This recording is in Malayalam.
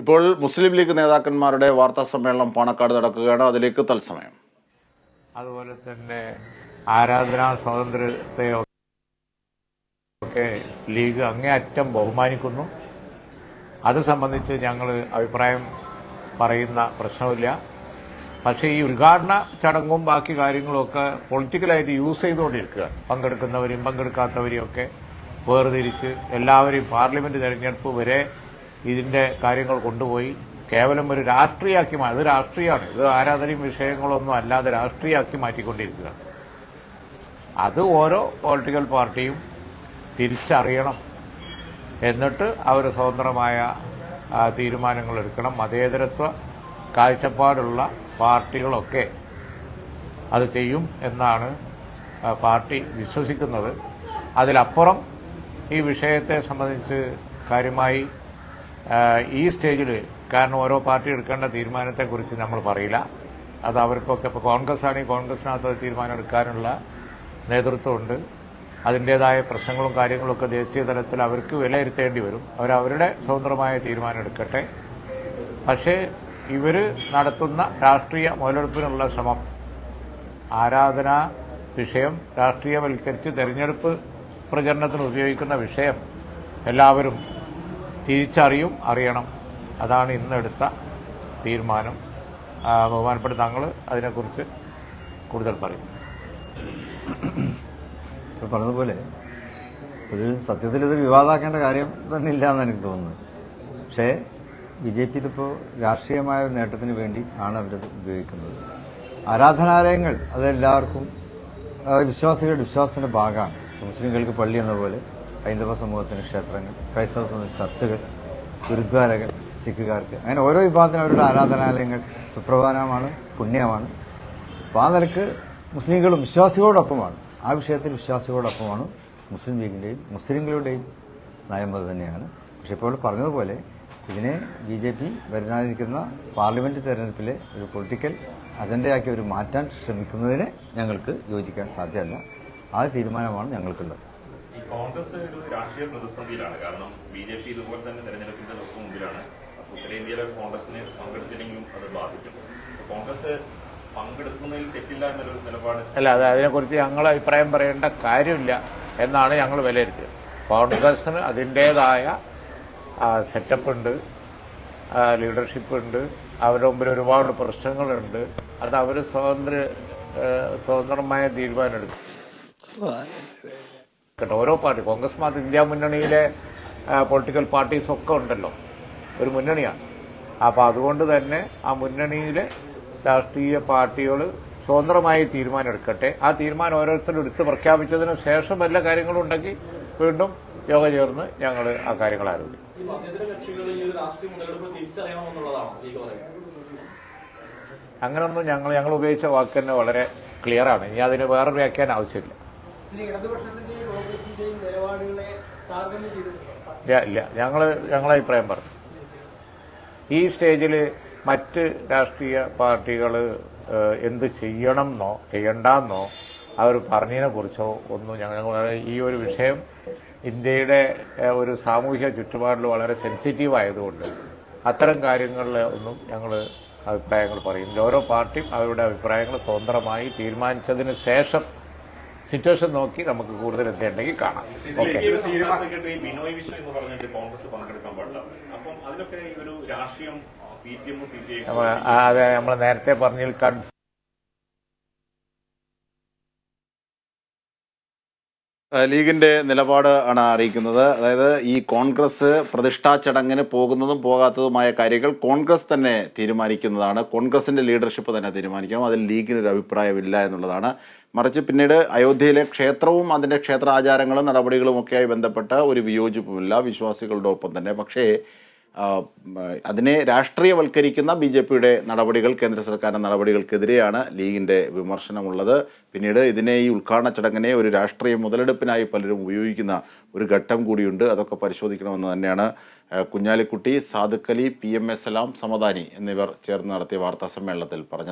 ഇപ്പോൾ മുസ്ലിം ലീഗ് നേതാക്കന്മാരുടെ വാർത്താ സമ്മേളനം പാണക്കാട് നടക്കുകയാണ്. അതിലേക്ക് തത്സമയം. അതുപോലെ തന്നെ ആരാധനാ സ്വാതന്ത്ര്യത്തെ ഒക്കെ ലീഗ് അങ്ങേയറ്റം ബഹുമാനിക്കുന്നു. അത് സംബന്ധിച്ച് ഞങ്ങൾ അഭിപ്രായം പറയുന്ന പ്രശ്നമില്ല പക്ഷേ ഈ ഉദ്ഘാടന ചടങ്ങും ബാക്കി കാര്യങ്ങളൊക്കെ പൊളിറ്റിക്കലായിട്ട് യൂസ് ചെയ്തുകൊണ്ടിരിക്കുകയാണ്. പങ്കെടുക്കുന്നവരും പങ്കെടുക്കാത്തവരെയും ഒക്കെ വേർതിരിച്ച് എല്ലാവരെയും പാർലമെന്റ് തെരഞ്ഞെടുപ്പ് വരെ ഇതിന്റെ കാര്യങ്ങൾ കൊണ്ടുപോയി. കേവലം ഒരു രാഷ്ട്രീയമാക്കി അത് രാഷ്ട്രീയമാണ്. ഇത് ആരാധനയും വിഷയങ്ങളൊന്നും അല്ലാതെ രാഷ്ട്രീയമാക്കി മാറ്റിക്കൊണ്ടിരിക്കുകയാണ്. അത് ഓരോ പൊളിറ്റിക്കൽ പാർട്ടിയും തിരിച്ചറിയണം. എന്നിട്ട് അവർ സ്വതന്ത്രമായ തീരുമാനങ്ങൾ എടുക്കണം. മതേതരത്വ കാഴ്ചപ്പാടുള്ള പാർട്ടികളൊക്കെ അത് ചെയ്യും എന്നാണ് പാർട്ടി വിശ്വസിക്കുന്നത്. അതിലപ്പുറം ഈ വിഷയത്തെ സംബന്ധിച്ച് കാര്യമായി ഈ സ്റ്റേജിൽ കാരണം ഓരോ പാർട്ടി എടുക്കേണ്ട തീരുമാനത്തെക്കുറിച്ച് നമ്മൾ പറയില്ല. അത് അവർക്കൊക്കെ ഇപ്പോൾ കോൺഗ്രസ് ആണെങ്കിൽ കോൺഗ്രസിനകത്ത് തീരുമാനം എടുക്കാനുള്ള നേതൃത്വമുണ്ട്. അതിന്റേതായ പ്രശ്നങ്ങളും കാര്യങ്ങളൊക്കെ ദേശീയ തലത്തിൽ അവർക്ക് വിലയിരുത്തേണ്ടി വരും. അവരവരുടെ സ്വതന്ത്രമായ തീരുമാനം എടുക്കട്ടെ. പക്ഷേ ഇവർ നടത്തുന്ന രാഷ്ട്രീയ മുതലെടുപ്പിനുള്ള ശ്രമം ആരാധന വിഷയം രാഷ്ട്രീയവൽക്കരിച്ച് തെരഞ്ഞെടുപ്പ് പ്രചരണത്തിന് ഉപയോഗിക്കുന്ന വിഷയം എല്ലാവരും തിരിച്ചറിയും അറിയണം. അതാണ് ഇന്നെടുത്ത തീരുമാനം. ബഹുമാനപ്പെട്ട താങ്കൾ അതിനെക്കുറിച്ച് കൂടുതൽ പറയും. പറഞ്ഞതുപോലെ ഇത് സത്യത്തിൽ ഇത് വിവാദമാക്കേണ്ട കാര്യം തന്നെ ഇല്ല എന്ന് എനിക്ക് തോന്നുന്നത്. പക്ഷേ ബി ജെ പി ഇതിപ്പോൾ രാഷ്ട്രീയമായ ഒരു നേട്ടത്തിന് വേണ്ടി ആണ് അവരത് ഉപയോഗിക്കുന്നത്. ആരാധനാലയങ്ങൾ അതെല്ലാവർക്കും വിശ്വാസികളുടെ വിശ്വാസത്തിന്റെ ഭാഗമാണ്. മുസ്ലിങ്ങൾക്ക് പള്ളി എന്ന പോലെ ഹൈന്ദവ സമൂഹത്തിന് ക്ഷേത്രങ്ങൾ ക്രൈസ്തവ സമൂഹത്തിന് ചർച്ചകൾ ഗുരുദ്വാരകൾ സിഖുകാർക്ക്. അങ്ങനെ ഓരോ വിഭാഗത്തിനും അവരുടെ ആരാധനാലയങ്ങൾ സുപ്രധാനമാണ് പുണ്യമാണ്. അപ്പോൾ ആ നിലയ്ക്ക് മുസ്ലിങ്ങളും വിശ്വാസികളോടൊപ്പമാണ്. ആ വിഷയത്തിൽ വിശ്വാസികളോടൊപ്പമാണ് മുസ്ലിം ലീഗിന്റെയും മുസ്ലിങ്ങളുടെയും നയം അത് തന്നെയാണ്. പക്ഷെ ഇപ്പോൾ പറഞ്ഞതുപോലെ ഇതിനെ ബി ജെ പി വരാനിരിക്കുന്ന പാർലമെന്റ് തെരഞ്ഞെടുപ്പിലെ ഒരു പൊളിറ്റിക്കൽ അജണ്ടയാക്കി ഒരു മാറ്റാൻ ശ്രമിക്കുന്നതിനെ ഞങ്ങൾക്ക് യോജിക്കാൻ സാധ്യമല്ല. ആ തീരുമാനമാണ് ഞങ്ങൾക്കുള്ളത്. കോൺഗ്രസ് ഒരു രാഷ്ട്രീയ പ്രതിസന്ധിയിലാണ്. കാരണം ബി ജെ പി ഇതുപോലെ തന്നെ തെരഞ്ഞെടുപ്പിന്റെ തൊട്ട് മുമ്പിലാണ്. അപ്പൊ ഉത്തരേന്ത്യയിലെ കോൺഗ്രസിനെ പങ്കെടുത്തില്ലെങ്കിലും അത് ബാധിക്കും കോൺഗ്രസ് പങ്കെടുക്കുന്നതിൽ തെറ്റില്ല എന്നൊരു നിലപാട് അല്ല അത് അതിനെക്കുറിച്ച് ഞങ്ങൾ അഭിപ്രായം പറയേണ്ട കാര്യമില്ല എന്നാണ് ഞങ്ങൾ വിലയിരുത്തിയത്. കോൺഗ്രസ്സിന് അതിന്റേതായ സെറ്റപ്പ് ഉണ്ട് ലീഡർഷിപ്പ് ഉണ്ട് അവരുടെ മുമ്പിൽ ഒരുപാട് പ്രശ്നങ്ങളുണ്ട്. അത് അവർ സ്വതന്ത്ര സ്വതന്ത്രമായ തീരുമാനം എടുക്കും കേട്ടോ ഓരോ പാർട്ടി കോൺഗ്രസ് മാത്രം ഇന്ത്യ മുന്നണിയിലെ പൊളിറ്റിക്കൽ പാർട്ടീസ് ഒക്കെ ഉണ്ടല്ലോ. ഒരു മുന്നണിയാണ്. അപ്പോൾ അതുകൊണ്ട് തന്നെ ആ മുന്നണിയിലെ രാഷ്ട്രീയ പാർട്ടികൾ സ്വതന്ത്രമായി തീരുമാനം എടുക്കട്ടെ ആ തീരുമാനം ഓരോരുത്തരും എടുത്ത് പ്രഖ്യാപിച്ചതിന് ശേഷം വല്ല കാര്യങ്ങളും ഉണ്ടെങ്കിൽ വീണ്ടും യോഗ ചേർന്ന് ഞങ്ങൾ ആ കാര്യങ്ങൾ ആരോപിക്കും അങ്ങനൊന്നും ഞങ്ങൾ ഞങ്ങൾ ഉപയോഗിച്ച വാക്ക് തന്നെ വളരെ ക്ലിയറാണ് ഇനി അതിന് വേറെ വ്യാഖ്യാനം ആവശ്യമില്ല. ഇതിൽ ഇല്ല. ഞങ്ങൾ ഞങ്ങളെ അഭിപ്രായം പറഞ്ഞു. ഈ സ്റ്റേജിൽ മറ്റ് രാഷ്ട്രീയ പാർട്ടികൾ എന്ത് ചെയ്യണം എന്നോ ചെയ്യണ്ടെന്നോ അവർ പറഞ്ഞതിനെ കുറിച്ചോ ഒന്നും ഞങ്ങൾ ഈ ഒരു വിഷയം ഇന്ത്യയുടെ ഒരു സാമൂഹ്യ ചുറ്റുപാടിൽ വളരെ സെൻസിറ്റീവ് ആയതുകൊണ്ട് അത്തരം കാര്യങ്ങളിൽ ഒന്നും ഞങ്ങൾ അഭിപ്രായങ്ങൾ പറയുന്നില്ല ഓരോ പാർട്ടിയും അവരുടെ അഭിപ്രായങ്ങൾ സ്വതന്ത്രമായി തീരുമാനിച്ചതിന് ശേഷം സിറ്റുവേഷൻ നോക്കി നമുക്ക് കൂടുതൽ എത്തിയിട്ടുണ്ടെങ്കിൽ കാണാം. ഓക്കെ സംസ്ഥാന സെക്രട്ടറി ബിനോയ് വിശ്വ എന്ന് പറഞ്ഞിട്ട് കോൺഗ്രസ് പങ്കെടുക്കാൻ പാടില്ല. അപ്പം അതിലൊക്കെ ഈ ഒരു രാഷ്ട്രീയം C P M C P I അതെ നമ്മൾ നേരത്തെ പറഞ്ഞതിൽ ലീഗിന്റെ നിലപാട് ആണ് അറിയിക്കുന്നത്. അതായത് ഈ കോൺഗ്രസ് പ്രതിഷ്ഠാ ചടങ്ങിന് പോകുന്നതും പോകാത്തതുമായ കാര്യങ്ങൾ കോൺഗ്രസ് തന്നെ തീരുമാനിക്കുന്നതാണ്. കോൺഗ്രസിന്റെ ലീഡർഷിപ്പ് തന്നെ തീരുമാനിക്കണം. അതിൽ ലീഗിന് ഒരു അഭിപ്രായമില്ല എന്നുള്ളതാണ്. മറിച്ച് പിന്നീട് അയോധ്യയിലെ ക്ഷേത്രവും അതിന്റെ ക്ഷേത്രാചാരങ്ങളും നടപടികളും ഒക്കെയായി ബന്ധപ്പെട്ട ഒരു വിയോജിപ്പുമില്ല. വിശ്വാസികളുടെ ഒപ്പം തന്നെ. പക്ഷേ അതിനെ രാഷ്ട്രീയവൽക്കരിക്കുന്ന ബി ജെ പിയുടെ നടപടികൾ കേന്ദ്ര സർക്കാരിന്റെ നടപടികൾക്കെതിരെയാണ് ലീഗിന്റെ വിമർശനമുള്ളത്. പിന്നീട് ഇതിനെ ഈ ഉദ്ഘാടന ചടങ്ങിനെ ഒരു രാഷ്ട്രീയ മുതലെടുപ്പിനായി പലരും ഉപയോഗിക്കുന്ന ഒരു ഘട്ടം കൂടിയുണ്ട്. അതൊക്കെ പരിശോധിക്കണമെന്ന് തന്നെയാണ് Kunhalikutty Sadikali P M S Salam Samadani എന്നിവർ ചേർന്ന് നടത്തിയ വാർത്താ സമ്മേളനത്തിൽ പറഞ്ഞത്.